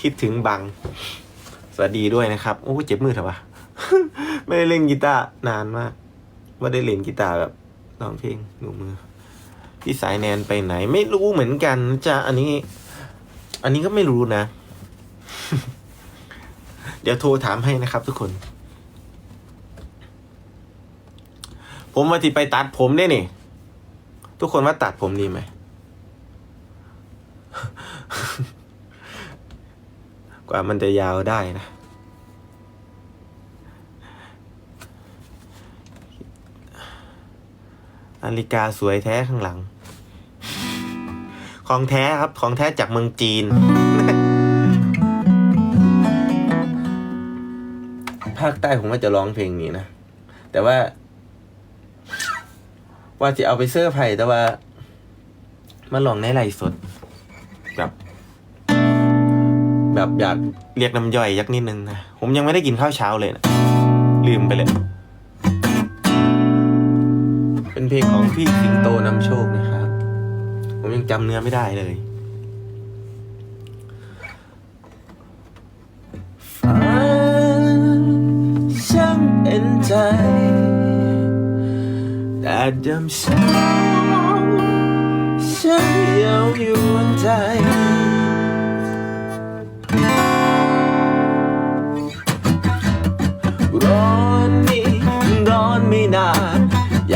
คิดถึงบัง สวัสดีด้วยนะครับ โอ้เจ็บมือเถอะวะ ไม่ได้เล่นกีตาร์นานมาก ว่าได้เล่นกีตาร์แบบร้องเพลงหนูมือ พี่สายแนนไปไหน ไม่รู้เหมือนกันจะอันนี้ อันนี้ก็ไม่รู้นะ เดี๋ยวโทรถามให้นะครับทุกคน ผมมาที่ไปตัดผมได้นี่ ทุกคนว่าตัดผมดีไหม ว่ามันจะยาวได้นะนาฬิกาสวยแท้ข้างหลัง ของแท้ครับ ของแท้จากเมืองจีน ภาคใต้ผมว่าจะร้องเพลงนี้นะ แต่ว่า ว่าจะเอาไปเสื้อไผ่แต่ว่า มาลองในไลฟ์สด แบบอยากเรียกน้ำย่อยยักนิดนึงนะ ผมยังไม่ได้กินข้าวเช้าเลยนะ ลืมไปเลย เป็นเพลงของพี่สิงโตนำโชคนะครับ ผมยังจำเนื้อไม่ได้เลยฟ้าช่างเป็นใจแต่ดำเช้าฉันเยาวยวนใจ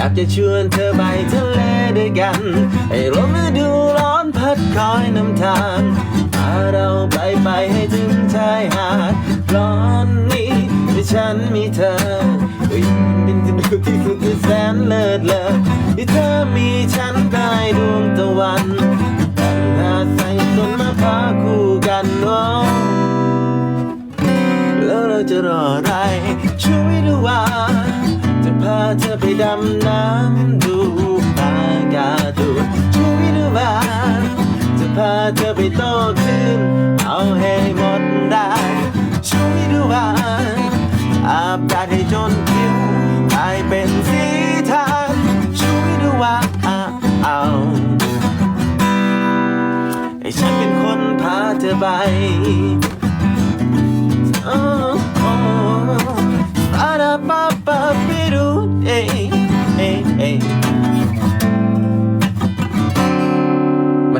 ากจะชวนเธอไปทะเลด้วยกัน ให้ลมฤดูร้อนพัดคอยนำทางพาเราไปไปให้ถึงชายหาดร้อนนี้ที่ฉันมีเธอเป็นจะดูที่สุดที่แสนเลิศเลอที่เธอมีฉันได้ดวงตะวันตั้งหาใส่ต้นมะพาคู่กันโอ้แล้วเราจะรออะไรช่วยดูว่าาเธอไปดำน้ำดูปากาดูช่วยดูว่าจะพาเธอไปโต้คลื่นเอาให้หมดได้ช่วยดูว่าอาบแดดให้จนผิวกลายเป็นสีทานช่วยดูว่าอาเอาให้ฉันเป็นคนพาเธอไป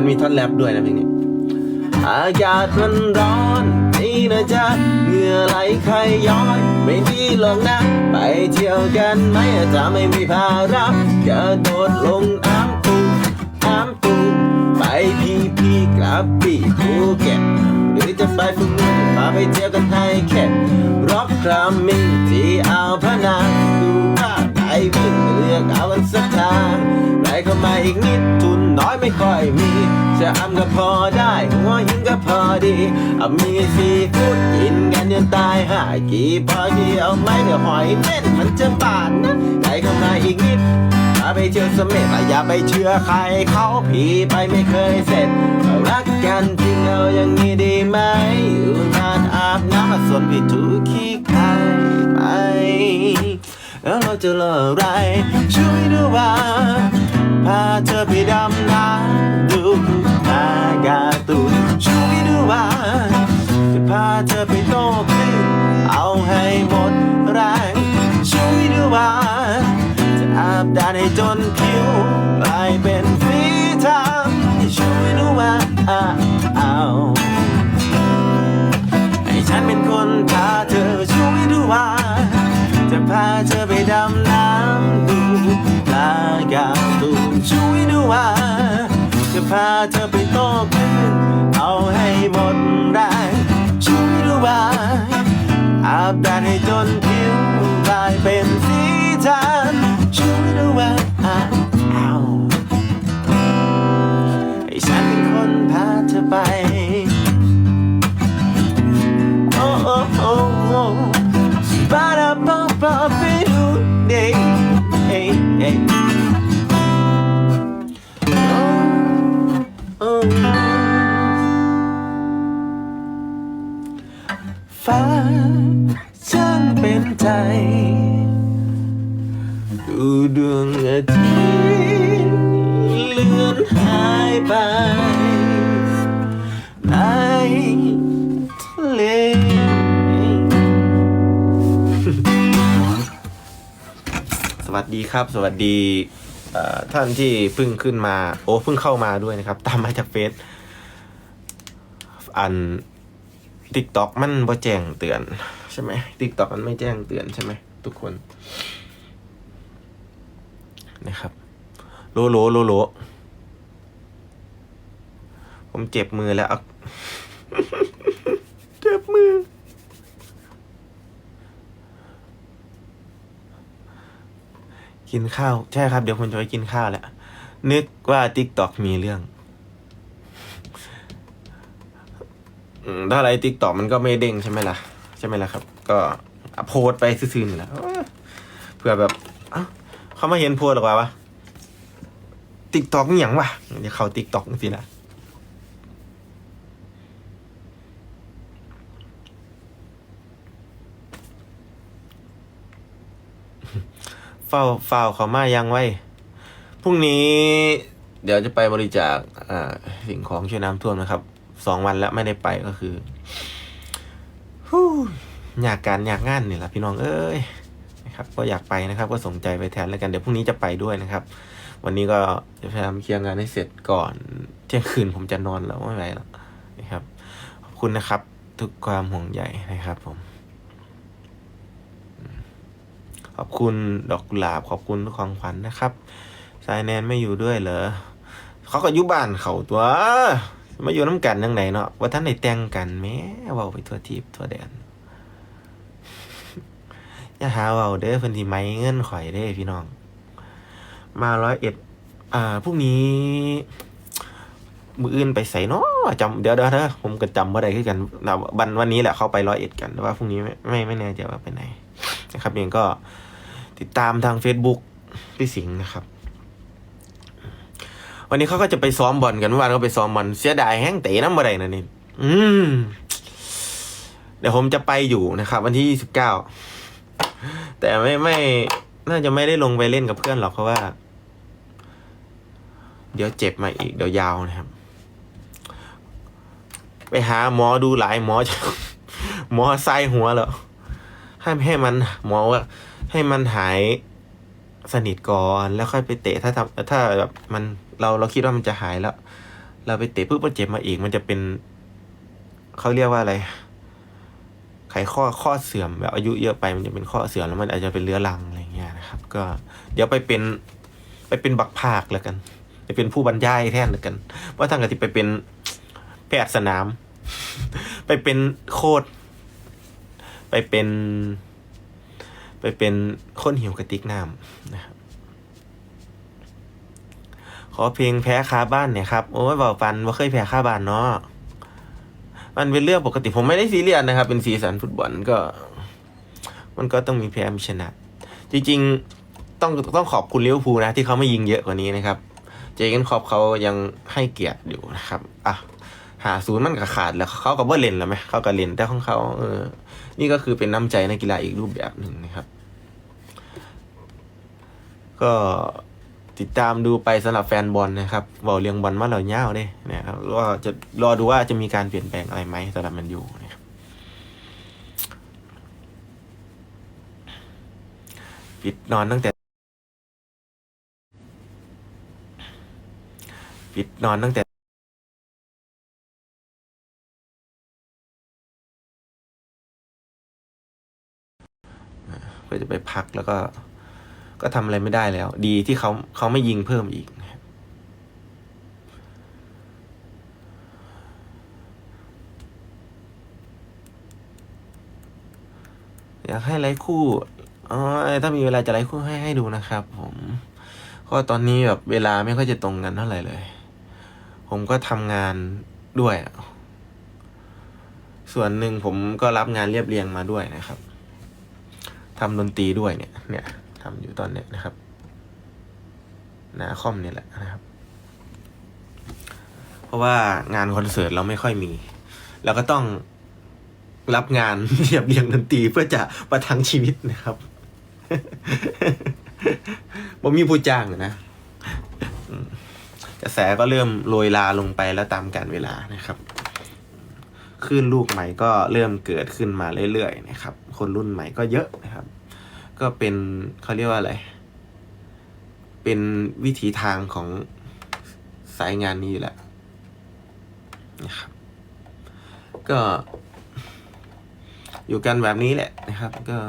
มีท่อนแรปด้วยนะเพลงนี้ อากาศมันร้อนนี่นะจ๊ะเหงื่อไหลใครย้อย ไม่ดีหรอกนะ ไปเที่ยวกันไหมจะไม่มีภาระกระโดดลงน้ำตูน้ำตูไปพีพีกลับปีภูเก็ตหรือจะไปฝึกงานพาไปเที่ยวกันให้แค่ร็อกครามิงที่อ่าวพะนาดูภาพไอวิ่งเลือกเอากันสักทางไหลเข้ามาอีกนิด น้อยไม่ค่อยมีจะอำก็พอได้หัวหินก็พอดีเอามีซีฟู้ดกินกันจนตายหายกี่พอดีเอาไหมเดี๋ยวหอยเม่นมันจะบาดนะไหลเข้ามาอีกนิดาไปเที่ยวสม็ดแต่อย่าไปเชื่อใครเขาผีไปไม่เคยเสร็จรารักกันจริงเอาอย่างนี้ดีไหมอยู่นานอาบน้ำมาสนพี่ถูขี้ใครไปแล้วเราจะรออะไรช่วยดูว่า พาเธอไปดำน้ำดูนากาตูนช่วยดูว่าจะพาเธอไปโต้คลื่นเอาให้หมดแรงช่วยดูว่าจะอาบแดดให้จนผิวกลายเป็นสีทางช่วยดูว่าอ้าวให้ฉันเป็นคนพาเธอช่วยดูว่าจะพาเธอไปดำน้ำดูปลากา ช่วยดูว่า จะพาเธอไปโตขึ้น เอาให้หมดแรงช่วยดูว่า อาบแดดให้จนผิวกลายเป็นสีทานช่วยดูว่า ครับ สวัสดีท่านที่เพิ่งขึ้นมา โอ้เพิ่งเข้ามาด้วยนะครับ ตามมาจากเฟซอันติ๊กต็อกมันบ่แจ้งเตือน ใช่ไหมติ๊กต็อกมันไม่แจ้งเตือนใช่ไหมทุกคน นะครับ โลโลโลโลผมเจ็บมือแล้วเอา เจ็บมือ กินข้าว ใช่ครับ เดี๋ยวผมจะไปกินข้าวแหละ นึกว่าติ๊กต็อกมีเรื่องถ้าอะไรติ๊กต็อกมันก็ไม่เด้งใช่ไหมล่ะ ใช่ไหมล่ะครับ ก็โพสไปซื่อๆนี่แหละเผื่อแบบเอ้าเขามาเห็นโพสหรอกวะวะ t ิ k t o k นี่หยังวะเดี๋ยวเขาติ๊กต็อกสินะ เฝ้าเฝ้าเขามายังไว้ พรุ่งนี้ เดี๋ยวจะไปบริจาคอ่าสิ่งของช่วยน้ำท่วมนะครับ สองวันแล้วไม่ได้ไปก็คือฮู้อยากการอยากงานนี่แหละพี่น้องเอ้ยนะครับ ก็อยากไปนะครับ ก็ส่งใจไปแทนแล้วกันเดี๋ยวพรุ่งนี้จะไปด้วยนะครับ วันนี้ก็จะพยายามเคลียร์งานให้เสร็จก่อนเที่ยงคืนผมจะนอนแล้วไม่ไหวแล้วนะครับขอบคุณนะครับ ทุกความห่วงใยนะครับผม ขอบคุณดอกกุหลาบขอบคุณทุกของขวัญนะครับสายแนนไม่อยู่ด้วยเหรอเขาก็อยู่บ้านเขาตัว มาอยู่น้ำกันยังไงเนาะว่าท่านได้แต่งกันแหม้เว้าไปทั่วทีบทั่วแดนอย่าหาเว้าเด้อเพิ่นสิไหมเงินข่อยเด้พี่น้อง มาร้อยเอ็ดอ่าพรุ่งนี้ มืออื่นไปใส่เนาะจำเดี๋ยวเดี๋ยวเด้อผมก็จำบ่ได้คือกันนะวันวันนี้แหละเขาไปร้อยเอ็ดกันแต่ว่าพรุ่งนี้ไม่ไม่ไม่แน่ใจว่าไปไหนนะครับเองก็ ติดตามทาง Facebook พี่สิงห์นะครับ วันนี้เขาก็จะไปซ้อมบอลกันเมื่อวานก็ไปซ้อมบอลเสียดายแห้งเตะน้ำบ่ได้นะนี่อืม เดี๋ยวผมจะไปอยู่นะครับ วันที่ยี่สิบเก้าแต่ไม่ไม่น่าจะไม่ได้ลงไปเล่นกับเพื่อนหรอกเพราะว่า เดี๋ยวเจ็บมาอีกเดี๋ยวยาวนะครับ ไปหาหมอดูหลายหมอหมอไส้หัวเหรอ ให้ให้มันหมอว่า ให้มันหายสนิทก่อนแล้วค่อยไปเตะถ้าทำถ้าแบบมันเราเราคิดว่ามันจะหายแล้ว เราไปเตะปุ๊บมันเจ็บมาอีกมันจะเป็นเขาเรียกว่าอะไร ไขข้อข้อเสื่อมแบบอายุเยอะไปมันจะเป็นข้อเสื่อมแล้วมันอาจจะเป็นเรื้อรังอะไรเงี้ยนะครับ ก็เดี๋ยวไปเป็นไปเป็นบักภาคแล้วกัน ไปเป็นผู้บรรยายแทนแล้วกันว่าทางกติไปเป็นแพทย์สนาม ไปเป็นโคด ไปเป็น ไปเป็นคนหิวกระติกน้ำนะครับขอเพลงแพ้คาบ้านเนี่ยครับโอ้ยเบาฟันว่าเคยแพ้คาบ้านเนาะมันเป็นเรื่องปกติผมไม่ได้ซีเรียสนะครับ เป็นสีสันฟุตบอลก็ มันก็ต้องมีแพ้มีชนะ จริงๆต้องต้องขอบคุณลิเวอร์พูลนะ ที่เขาไม่ยิงเยอะกว่านี้นะครับ เจเกนคอปเขายังให้เกียรติอยู่นะครับ อะ หาศูนย์มันก็ขาดแล้วเขาก็บ่เล่นแล้วไหมเขาก็เล่นแต่ของเขาเออ นี่ก็คือเป็นน้ำใจนักกีฬาอีกรูปแบบหนึ่งนะครับ ก็ติดตามดูไปสำหรับแฟนบอลนะครับบอกเรียงบอลมาเหล่าเย้าเด้นะครับว่าจะรอดูว่าจะมีการเปลี่ยนแปลงอะไรไหมสำหรับมันอยูนะครับปิดนอนตั้งแต่ ปิดนอนตั้งแต่ เพื่อจะไปพักแล้วก็ ก็ทำอะไรไม่ได้แล้ว ดีที่เขาเขาไม่ยิงเพิ่มอีกนะครับอยากให้ไลฟ์คู่อ๋อถ้ามีเวลาจะไลฟ์คู่ให้ให้ดูนะครับ ผมก็ตอนนี้แบบเวลาไม่ค่อยจะตรงกันเท่าไหร่เลย ผมก็ทำงานด้วย ส่วนหนึ่งผมก็รับงานเรียบเรียงมาด้วยนะครับ ทำดนตรีด้วยเนี่ย เนี่ยทำอยู่ตอนเนี้ยนะครับนาคอมเนี่ยแหละนะครับ เพราะว่างานคอนเสิร์ตเราไม่ค่อยมีเราก็ต้องรับงานเรียบเรียงดนตรีเพื่อจะประทังชีวิตนะครับผมมีผู้จ้างนะกระแสก็เริ่มโรยลาลงไปแล้วตามกาลเวลานะครับ คลื่นลูกใหม่ก็เริ่มเกิดขึ้นมาเรื่อยๆนะครับ คนรุ่นใหม่ก็เยอะนะครับ ก็เป็นเขาเรียกว่าอะไร เป็นวิถีทางของสายงานนี้อยู่แล้วนะครับ ก็ อยู่กันแบบนี้แหละนะครับ ก็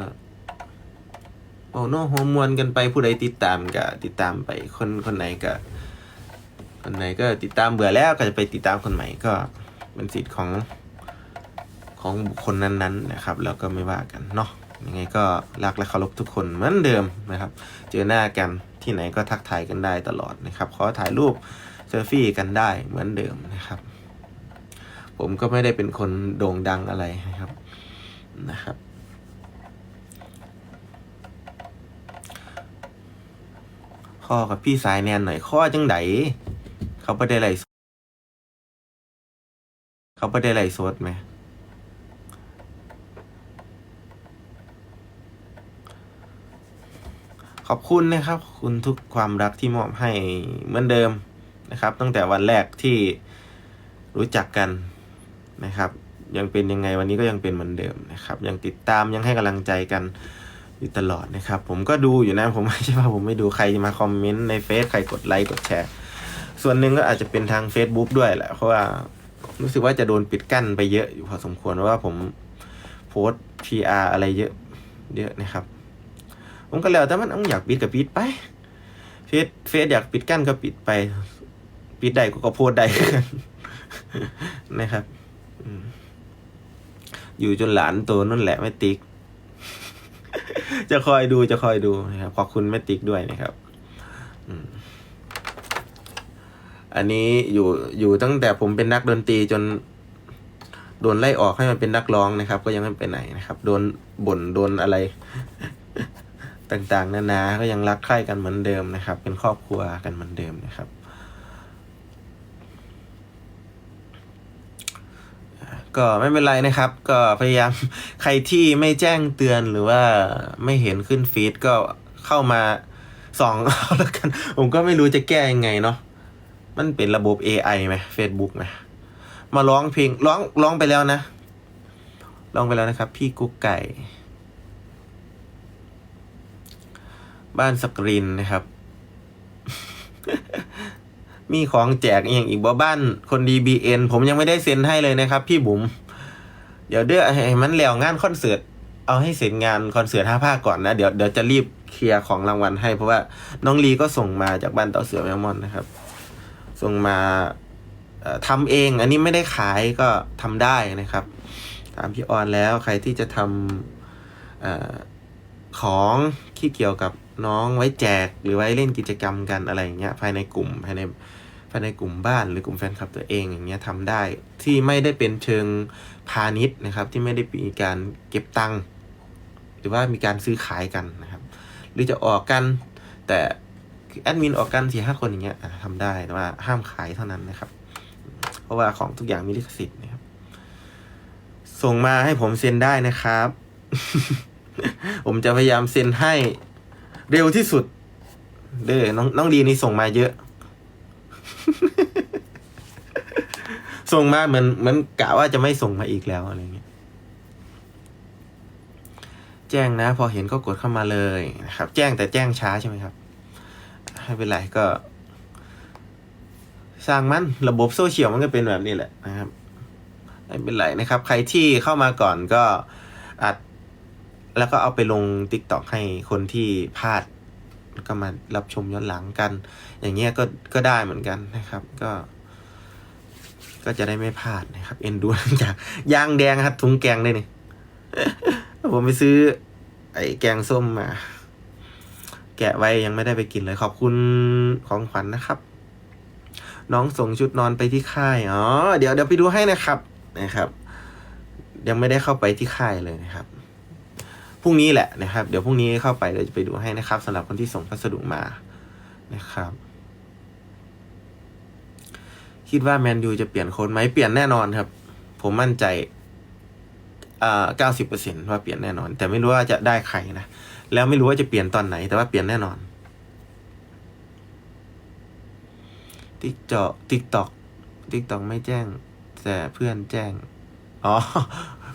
โอ้โนโฮมวนกันไปผู้ใดติดตามก็ติดตามไปคนคนไหนก็คนไหนก็ติดตามเบื่อแล้วก็จะไปติดตามคนใหม่ก็เป็นสิทธิ์ของ ของบุคคลนั้นๆนะครับแล้วก็ไม่ว่ากันเนาะยังไงก็รักและเคารพทุกคนเหมือนเดิมนะครับ เจอหน้ากันที่ไหนก็ทักทายกันได้ตลอดนะครับขอถ่ายรูปเซลฟี่กันได้เหมือนเดิมนะครับ ผมก็ไม่ได้เป็นคนโด่งดังอะไรนะครับนะครับ ข้อกับพี่สายแนนหน่อยข้อจังไดเขาไม่ได้ไล่สดเขาไม่ได้ไล่สดไหม ขอบคุณนะครับ ขอบคุณทุกความรักที่มอบให้เหมือนเดิมนะครับ ตั้งแต่วันแรกที่รู้จักกันนะครับ ยังเป็นยังไงวันนี้ก็ยังเป็นเหมือนเดิมนะครับ ยังติดตามยังให้กำลังใจกันอยู่ตลอดนะครับ ผมก็ดูอยู่นะผมไม่ใช่ว่าผมไม่ดูใครมาคอมเมนต์ในเฟซใครกดไลค์กดแชร์ ส่วนหนึ่งก็อาจจะเป็นทาง Facebook ด้วยแหละ เพราะว่ารู้สึกว่าจะโดนปิดกั้นไปเยอะอยู่พอสมควรเพราะว่าผมโพสต์ PR อะไรเยอะเยอะนะครับ ผมก็แล้วแต่มันอาอยากปิดก็ปิดไป เฟซเฟซอยากปิดกั้นก็ปิดไป ปิดได้ก็โพสต์ได้นะครับอยู่จนหลานโตนั่นแหละแม่ติ๊ก จะคอยดูจะคอยดูนะครับ ขอบคุณแม่ติ๊กด้วยนะครับอันนี้อยู่อยู่ตั้งแต่ผมเป็นนักดนตรีจนโดนไล่ออกให้มันเป็นนักร้องนะครับ ก็ยังไม่ไปไหนนะครับ โดนบ่นโดนอะไร ต่างๆ นานา ก็ยังรักใคร่กันเหมือนเดิมนะครับ เป็นครอบครัวกันเหมือนเดิมนะครับ ก็ไม่เป็นไรนะครับ ก็พยายามใครที่ไม่แจ้งเตือนหรือว่าไม่เห็นขึ้นฟีดก็เข้ามาส่องเอาแล้วกัน ผมก็ไม่รู้จะแก้ยังไงเนาะ มันเป็นระบบ AI ไหม Facebook ไหมมาร้องเพลงร้องร้องไปแล้วนะ ร้องไปแล้วนะครับ พี่กุ๊กไก่ บ้านสกรินนะครับ มีของแจกอย่างอีกบ่บ้านคนดีบีเอ็นผมยังไม่ได้เซ็นให้เลยนะครับ พี่บุ๋มเดี๋ยวเดือให้มันแล้วงานคอนเสิร์ตเอาให้เสร็จงานคอนเสิร์ตห้าภาคก่อนนะ เดี๋ยวเดี๋ยวจะรีบเคลียร์ของรางวัลให้ เพราะว่าน้องลีก็ส่งมาจากบ้านเต่าเสือแมวมอนนะครับ ส่งมาเอ่อทำเอง อันนี้ไม่ได้ขายก็ทำได้นะครับถามพี่ออนแล้วใครที่จะทำอของ ที่เกี่ยวกับน้องไว้แจกหรือไว้เล่นกิจกรรมกันอะไรอย่างเงี้ยภายในกลุ่มภายในภายในกลุ่มบ้านหรือกลุ่มแฟนคลับตัวเองอย่างเงี้ยทำได้ที่ไม่ได้เป็นเชิงพาณิชย์นะครับ ที่ไม่ได้มีการเก็บตังค์หรือว่ามีการซื้อขายกันนะครับ หรือจะออกกันแต่แอดมินออกกันสี่ห้าคนอย่างเงี้ยอะทำได้แต่ว่าห้ามขายเท่านั้นนะครับ เพราะว่าของทุกอย่างมีลิขสิทธิ์นะครับ ส่งมาให้ผมเซ็นได้นะครับ ผมจะพยายามเซ็นให้เร็วที่สุด เด้อน้องน้องดีนี่ส่งมาเยอะ ส่งมาเหมือนเหมือนกะว่าจะไม่ส่งมาอีกแล้วอะไรเงี้ยแจ้งนะ พอเห็นก็กดเข้ามาเลยนะครับ แจ้งแต่แจ้งช้าใช่ไหมครับไม่เป็นไรก็ สร้างมันระบบโซเชียลมันก็เป็นแบบนี้แหละนะครับไม่เป็นไรนะครับ ใครที่เข้ามาก่อนก็อัด แล้วก็เอาไปลง t ิ k t o k ให้คนที่พลาดก็มารับชมย้อนหลังกัน อย่างเงี้ยก็ก็ได้เหมือนกันนะครับ ก็ ก็จะได้ไม่พลาดนะครับ เอ็นดูจากยางแดงครับถุงแกงได้นี่ผมไปซื้อ ไอ้แกงส้มมา แกะไว้ยังไม่ได้ไปกินเลย ขอบคุณของขวัญนะครับ น้องส่งชุดนอนไปที่ค่ายอ๋อเดี๋ยวเดี๋ยวไปดูให้นะครับนะครับ ยังไม่ได้เข้าไปที่ค่ายเลยนะครับ รุ่งนี้แหละนะครับ เดี๋ยวพรุ่งนี้เข้าไปเดี๋ยวจะไปดูให้นะครับสำหรับคนที่ส่งพัสดุมานะครับ คิดว่าแมนยูจะเปลี่ยนโค้ดไหมเปลี่ยนแน่นอนครับ ผมมั่นใจอ่าเก้าสิบเปอร์เซ็นว่าเปลี่ยนแน่นอน แต่ไม่รู้ว่าจะได้ใครนะแล้วไม่รู้ว่าจะเปลี่ยนตอนไหน แต่ว่าเปลี่ยนแน่นอนติ๊กจอติ๊กตอกติ๊กตอกไม่แจ้ง แต่เพื่อนแจ้ง อ๋อ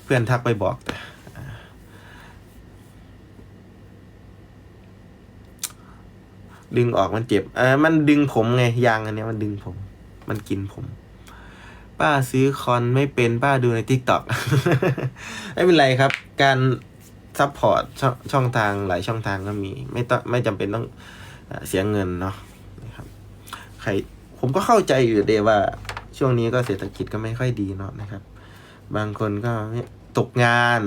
เพื่อนทักไปบอกแต่ ดึงออกมันเจ็บเออมันดึงผมไงยางอันเนี้ยมันดึงผม มันกินผม ป้าซื้อคอนไม่เป็นป้าดูในทิกตอกไม่เป็นไรครับ การซัพพอร์ตชช่องทางหลายช่องทางก็มี ไม่ต้องไม่จำเป็นต้องเอ่อเสียเงินเนาะนะครับ ใครผมก็เข้าใจอยู่เดว่า ช่วงนี้ก็เศรษฐกิจก็ไม่ค่อยดีเนาะนะครับ บางคนก็ตกงาน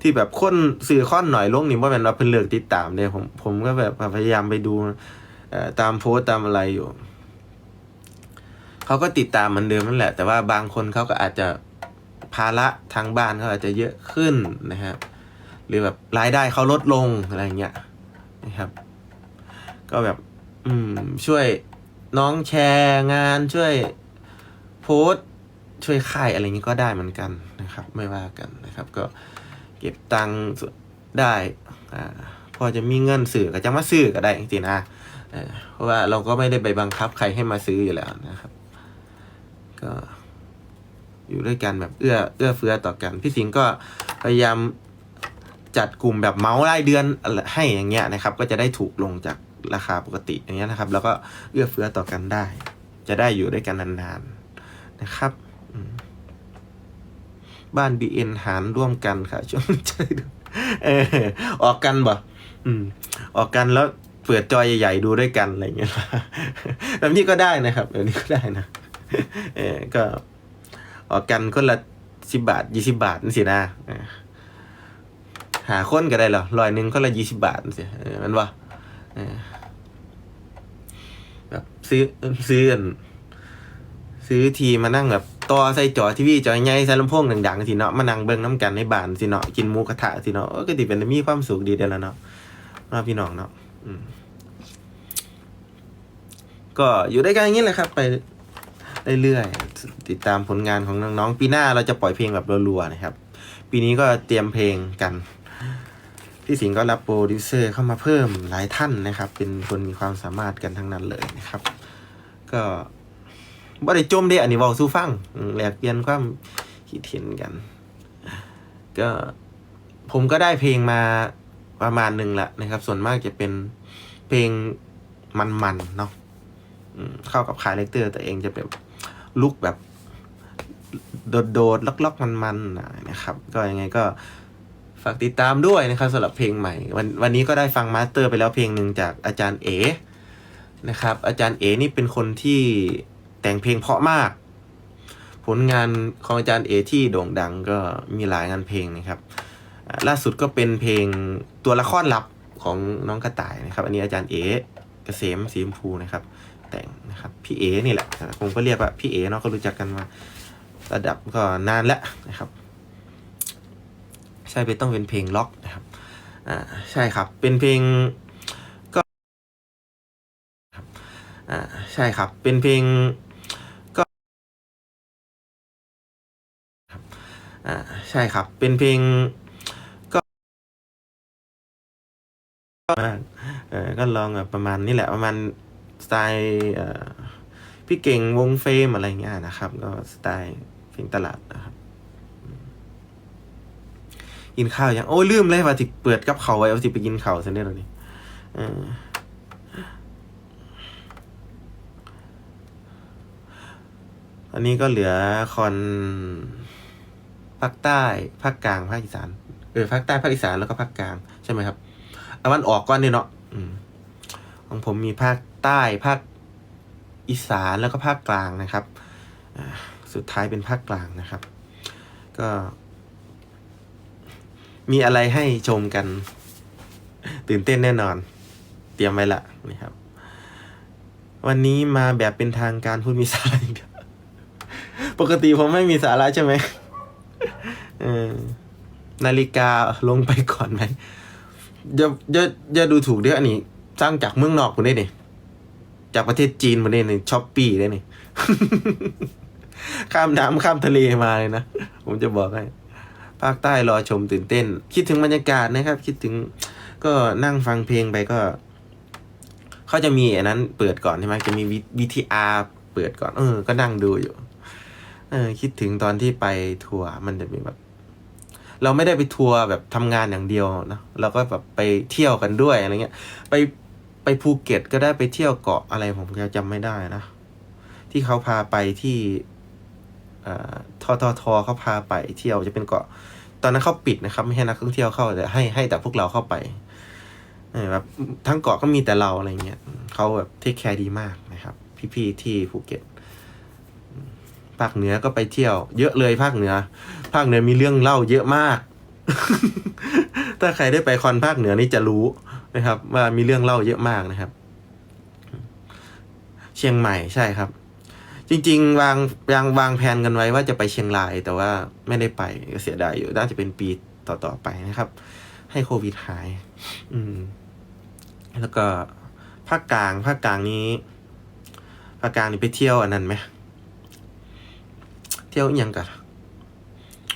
ที่แบบค้นสื่อค่อนหน่อยลงนี่ว่าเป็นเราเป็นเลือกติดตามเนี่ยผมผมก็แบบพยายามไปดูตามโพสต์ตามอะไรอยู่เขาก็ติดตามเหมือนเดิมนั่นแหละ แต่ว่าบางคนเขาก็อาจจะภาระทางบ้านเขาอาจจะเยอะขึ้นนะครับหรือแบบรายได้เขาลดลงอะไรเงี้ยนะครับ ก็แบบ อืม ช่วยน้องแชร์งานช่วยโพสช่วยค่ายอะไรอย่างนี้ก็ได้เหมือนกัน นะครับ ไม่ว่ากันนะครับ ก็เก็บตังค์ได้อ่าพอจะมีเงินสื่อก็จะมาซื้อก็ได้จริงๆนะเพราะว่าเราก็ไม่ได้ไปบังคับใครให้มาซื้ออยู่แล้วนะครับ ก็อยู่ด้วยกันแบบเอื้อเอื้อเฟื้อต่อกัน พี่สิงห์ก็พยายามจัดกลุ่มแบบเมาส์รายเดือนให้อย่างเงี้ยนะครับ ก็จะได้ถูกลงจากราคาปกติอย่างเงี้ยนะครับ แล้วก็เอื้อเฟื้อต่อกันได้ จะได้อยู่ด้วยกันนานๆนะครับ บ้านบีเอ็นหารร่วมกันค่ะช่วงใจดูเออออกกันบ่อืม ออกกันแล้วเปิดจอใหญ่ๆดูด้วยกันอะไรเงี้ยแบบนี้ก็ได้นะครับแบบนี้ก็ได้นะเออก็ ออกกันคนละสิบบาทยี่สิบาทนี่สินะหาคนก็ได้หรอร้อยหนึ่งคนละยี่สิบาทนี่สิออมันว่าแบบซื้อซื้อซื้อทีมานั่งแบบ ต่อใส่จอทีวีจอใหญ่ใส่ลำโพงดังๆสิเนาะมานั่งเบิ่งน้ำกันในบ้านสิเนาะกินหมูกระทะสิเนาะก็ติเป็นมีความสุขดีเด้อแล้วเนาะมาพี่น้องเนาะก็อยู่ด้วยกันอย่างนี้แหละครับ ไปเรื่อยๆติดตามผลงานของน้องๆปีหน้าเราจะปล่อยเพลงแบบรัวๆนะครับ ปีนี้ก็เตรียมเพลงกันพี่สิงห์ก็รับโปรดิวเซอร์เข้ามาเพิ่มหลายท่านนะครับ เป็นคนมีความสามารถกันทั้งนั้นเลยนะครับ ก็ บ่ได้จมเด้อันนี้เว้าสู่ฟังแลกเปลี่ยนความคิดเห็นกัน ก็ผมก็ได้เพลงมาประมาณหนึ่งละนะครับ ส่วนมากจะเป็นเพลงมันๆเนาะเข้ากับคาแรคเตอร์ตัวเองจะแบบลุกแบบโดดๆล็อกๆมันๆหน่อยนะครับ ก็ยังไงก็ฝากติดตามด้วยนะครับสำหรับเพลงใหม่ วันวันนี้ก็ได้ฟังมาสเตอร์ไปแล้วเพลงหนึ่งจากอาจารย์เอนะครับ อาจารย์เอนี่เป็นคนที่ แต่งเพลงเพราะมาก ผลงานของอาจารย์เอที่โด่งดังก็มีหลายงานเพลงนะครับ ล่าสุดก็เป็นเพลงตัวละครลับของน้องกระต่ายนะครับ อันนี้อาจารย์เอเกษมสีชมพูนะครับ แต่งนะครับพี่เอนี่แหละผมก็เรียกว่าพี่เอเนาะก็รู้จักกันมาระดับก็นานแล้วนะครับ ใช่เป็นต้องเป็นเพลงล็อกนะครับอ่าใช่ครับเป็นเพลงอ่าใช่ครับเป็นเพลง ใช่ครับ เป็นเพลงก็มากเออก็ลองแบบประมาณนี้แหละประมาณสไตล์เอ่อพี่เก่งวงเฟมอะไรเงี้ยนะครับ ก็สไตล์เพลงตลาดนะครับกินข้าวยังโอ้ยลืมเลยว่าที่เปิดกับเขาไว้เอาสิไปกินเขาซะเนี่ยตอนนี้อันนี้ก็เหลือคอนาคใต้ภาคกลางภาคอีสานเออภาคใต้ภาคอีสานแล้วก็ภาคกลางใช่ไหมครับเอามันออกก่อนนี่เนาะอของผมมีภาคใต้ภาคอีสานแล้วก็ภาคกลางนะครับสุดท้ายเป็นภาคกลางนะครับ ก็ มีอะไรให้ชมกัน ตื่นเต้นแน่นอน เตรียมไว้ละนี่ครับ วันนี้มาแบบเป็นทางการพูดมีสาระปกติผมไม่มีสาระใช่ไหม เออนาฬิกาลงไปก่อนไหมอย่าอย่าอย่าดูถูกเด้ออันนี้ สร้างจากเมืองนอกผมได้นี่จากประเทศจีนมได้นี่ช้อปปี้ได้นี่ ข้ามน้ำข้ามทะเลมาเลยนะ ผมจะบอกให้ ภาคใต้รอชมตื่นเต้น คิดถึงบรรยากาศนะครับ คิดถึง ก็นั่งฟังเพลงไปก็ เขาจะมีอันนั้นเปิดก่อนใช่ไหมจะมี VTR เปิดก่อน เออ ก็นั่งดูอยู่ เออ คิดถึงตอนที่ไปทัวร์มันจะมีแบบ เราไม่ได้ไปทัวร์แบบทำงานอย่างเดียวนะเราก็แบบไปเที่ยวกันด้วยอะไรเงี้ยไปไปภูเก็ตก็ได้ไปเที่ยวเกาะอะไรผมก็จำไม่ได้นะ ที่เขาพาไปที่เอ่อทททเขาพาไปเที่ยวจะเป็นเกาะ ตอนนั้นเขาปิดนะครับ ไม่ให้นักท่องเที่ยวเข้าแต่ให้ให้แต่พวกเราเข้าไปแบบทั้งเกาะก็มีแต่เราอะไรเงี้ยเขาแบบเทคแคร์ดีมากนะครับ พี่ๆที่ภูเก็ต ภาคเหนือก็ไปเที่ยว เยอะเลยภาคเหนือ ภาคเหนือมีเรื่องเล่าเยอะมาก ถ้าใครได้ไปคอนภาคเหนือนี่จะรู้นะครับ ว่ามีเรื่องเล่าเยอะมากนะครับ เชียงใหม่ใช่ครับ จริง ๆ วางวางวางแผนกันไว้ว่าจะไปเชียงราย แต่ว่าไม่ได้ไปก็เสียดายอยู่น่าจะเป็นปีต่อๆไปนะครับ ให้โควิดหาย อืม แล้วก็ภาคกลางภาคกลางนี้ภาคกลางนี่ไปเที่ยวอันนั้นไหม ที่ยวอหยังกัน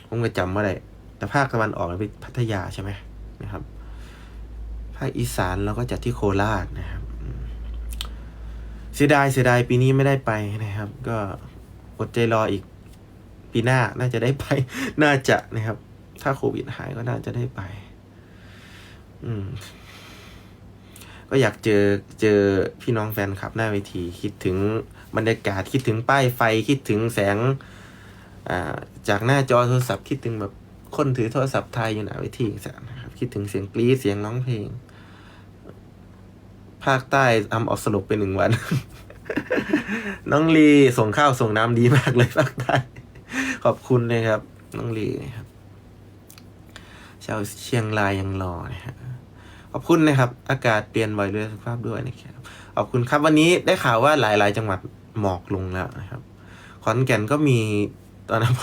ผมก็จำไม่ได้แต่ภาคตะวันออกเราไปพัทยาใช่ไหมนะครับ ภาคอีสานเราก็จัดที่โคราชนะครับเสียดายเสียดายปีนี้ไม่ได้ไปนะครับ ก็อดใจรออีกปีหน้าน่าจะได้ไป น่าจะนะครับ ถ้าโควิดหายก็น่าจะได้ไป อืม ก็อยากเจอเจอพี่น้องแฟนคลับหน้าเวที คิดถึงบรรยากาศคิดถึงป้ายไฟคิดถึงแสง จากหน้าจอโทรศัพท์คิดถึงแบบคนถือโทรศัพท์ไทยอยู่หนาเวทีอย่านนะครับคิดถึงเสียงกรี๊ดเสียงร้องเพลง ภาคใต้ทำเอาสลบไปหนึ่งวัน น้องลีส่งข้าวส่งน้ำดีมากเลยภาคใต้ขอบคุณนะครับ น้องลีนะครับชาวเชียงรายยังรอนะครับขอบคุณนะครับ อากาศเปลี่ยนบ่อยด้วยสุขภาพด้วยนะครับขอบคุณครับวันนี้ได้ข่าวว่าหลาย ๆ จังหวัดหมอกลงแล้วนะครับขอนแก่นก็มี ตอนนั้น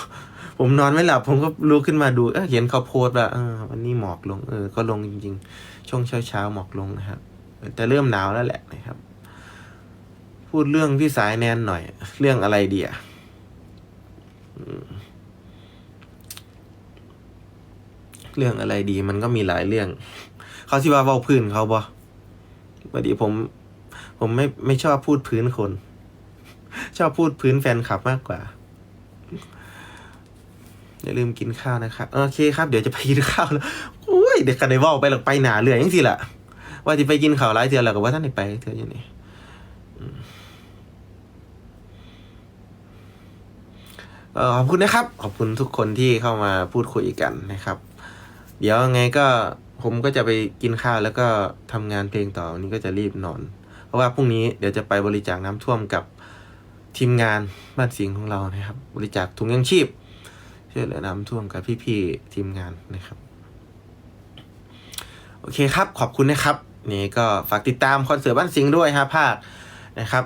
ผมนอนไม่หลับ ผมก็ลุกขึ้นมาดูเออเห็นเขาโพสต์ว่าเออวันนี้หมอกลง เออ ก็ลงจริง ๆ ช่วงเช้าๆหมอกลงนะครับ แต่เริ่มหนาวแล้วแหละนะครับ พูดเรื่องพี่สายแนนหน่อย เรื่องอะไรดีอะอืมเรื่องอะไรดี มันก็มีหลายเรื่อง เขาที่ว่าเว้าพื้นเขาบ่พอดีผม ผมไม่ไม่ชอบพูดพื้นคน ชอบพูดพื้นแฟนคลับมากกว่า อย่าลืมกินข้าวนะครับโอเคครับเดี๋ยวจะไปกินข้าวแล้วโอ้ยเด็กกันได้ว่าไปหรอกไปหนาเรื่อยยังสิล่ะ ว่าจะไปกินข้าวหลายเทือแล้วก็ว่าท่านได้ไปเทืออย่างนี้เออขอบคุณนะครับ ขอบคุณทุกคนที่เข้ามาพูดคุยกันนะครับ เดี๋ยวไงก็ผมก็จะไปกินข้าวแล้วก็ทำงานเพลงต่อวันนี้ก็จะรีบนอน เพราะว่าพรุ่งนี้เดี๋ยวจะไปบริจาคน้ำท่วมกับทีมงานบ้านสิงของเรานะครับ บริจาคถุงยังชีพ ช่วยเหลือน้ำท่วมกับพี่ๆทีมงานนะครับ โอเคครับขอบคุณนะครับ นี่ก็ฝากติดตามคอนเสิร์ตบ้านสิงห์ด้วยฮะภาคนะครับ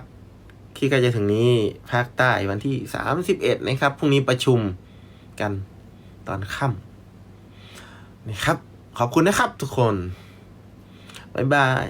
ที่ใกล้จะถึงนี้ภาคใต้วันที่สามสิบเอ็ดนะครับพรุ่งนี้ประชุมกันตอนค่ำนะครับ ขอบคุณนะครับทุกคน บ๊ายบาย